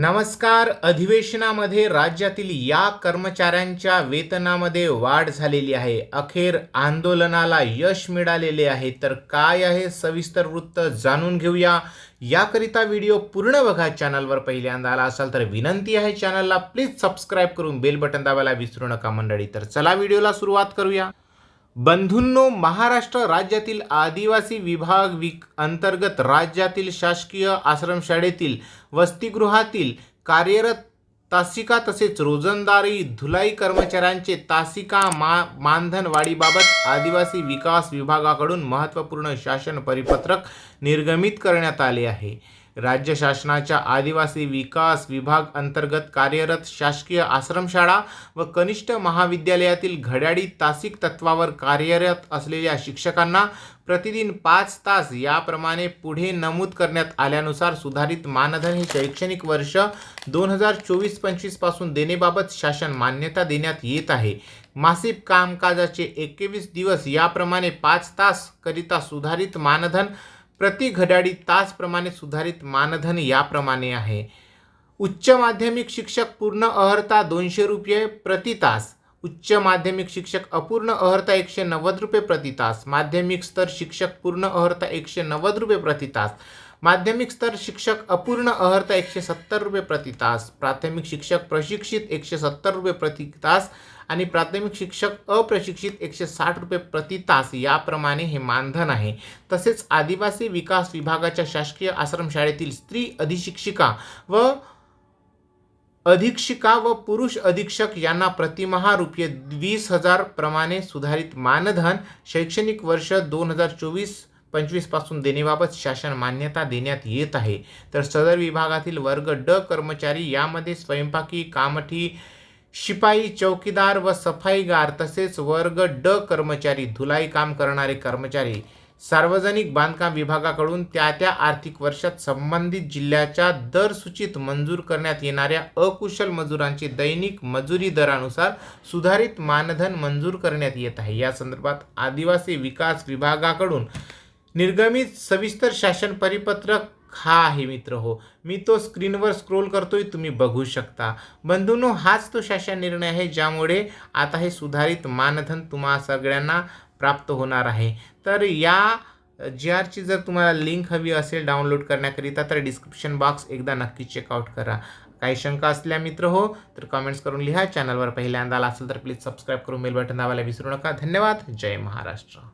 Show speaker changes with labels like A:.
A: नमस्कार. अधिवेशनामध्ये राज्यातील या कर्मचाऱ्यांच्या वेतनामध्ये वाढ झालेली आहे. अखेर आंदोलनाला यश मिळालेले आहे. तर काय आहे सविस्तर वृत्त जाणून घेऊया. याकरिता व्हिडिओ पूर्ण बघा चॅनलवर पहिल्यांदा. आला असाल तर विनंती आहे चॅनलला प्लीज सबस्क्राईब करून बेल बटन दाबायला विसरू नका मंडळी. तर चला व्हिडिओला सुरुवात करूया. बंधूंनो महाराष्ट्र राज्यातील आदिवासी विभाग विक अंतर्गत राज्यातील शासकीय आश्रमशाळेतील वसतिगृहातील कार्यरत तासिका तसेच रोजंदारी धुलाई कर्मचाऱ्यांचे तासिका मा मानधन वाढीबाबत आदिवासी विकास विभागाकडून महत्त्वपूर्ण शासन परिपत्रक निर्गमित करण्यात आले आहे. राज्य शासनाच्या आदिवासी विकास विभाग अंतर्गत कार्यरत शासकीय आश्रमशाळा व कनिष्ठ महाविद्यालयातील घड्याळी तासिक तत्वावर कार्यरत असलेल्या शिक्षकांना प्रतिदिन पाच तास याप्रमाणे पुढे नमूद करण्यात आल्यानुसार सुधारित मानधन हे शैक्षणिक वर्ष दोन हजार चोवीस पंचवीसपासून देण्याबाबत शासन मान्यता देण्यात येत आहे. मासिक कामकाजाचे एकवीस दिवस याप्रमाणे पाच तास करिता सुधारित मानधन प्रति घड्याळी तासप्रमाणे सुधारित मानधन याप्रमाणे आहे. उच्च माध्यमिक शिक्षक पूर्ण अहर्ता दोनशे रुपये प्रति तास. उच्च माध्यमिक शिक्षक अपूर्ण अहर्ता एकशे नव्वद रुपये प्रतितास माध्यमिक स्तर शिक्षक पूर्ण अहर्ता एकशे नव्वद रुपये प्रतितास माध्यमिक स्तर शिक्षक अपूर्ण अहर्ता एकशे सत्तर रुपये प्रतितास प्राथमिक शिक्षक प्रशिक्षित एकशे सत्तर रुपये प्रतितास आणि प्राथमिक शिक्षक अप्रशिक्षित एकशे साठ रुपये प्रतितास याप्रमाणे हे मानधन आहे. तसेच आदिवासी विकास विभागाच्या शासकीय आश्रमशाळेतील स्त्री अधिशिक्षिका व अधीक्षिका व पुरुष अधीक्षक यांना प्रतिमहा रुपये वीस हजार प्रमाणे सुधारित मानधन शैक्षणिक वर्ष दोन हजार चोवीस पंचवीसपासून देण्याबाबत शासन मान्यता देण्यात येत आहे. तर सदर विभागातील वर्ग ड कर्मचारी यामध्ये स्वयंपाकी कामठी शिपाई चौकीदार व सफाईगार तसेच वर्ग ड कर्मचारी धुलाई काम करणारे कर्मचारी सार्वजनिक बांधकाम विभागाकडून त्या त्या आर्थिक वर्षात संबंधित जिल्ह्याच्या दर सूचित मंजूर करण्यात येणाऱ्या अकुशल मजुरांची दैनिक मजुरी दरानुसार सुधारित मानधन मंजूर करण्यात येत आहे. या संदर्भात आदिवासी विकास विभागाकडून निर्गमित सविस्तर शासन परिपत्रक हा आहे मित्र हो. मी तो स्क्रीनवर स्क्रोल करतोय तुम्ही बघू शकता. बंधूंनो हाच तो शासन निर्णय आहे ज्यामुळे आता हे सुधारित मानधन तुम्हा सगळ्यांना प्राप्त होणार आहे. तर या जी आरची जर तुम्हाला लिंक हवी असेल डाउनलोड करण्याकरिता तर डिस्क्रिप्शन बॉक्स एकदा नक्की चेकआउट करा. काही शंका असल्या मित्र हो तर कमेंट्स करून लिहा. चॅनलवर पहिल्यांदा आला असेल तर प्लीज सबस्क्राईब करून बेल बटन दाबायला विसरू नका. धन्यवाद. जय महाराष्ट्र.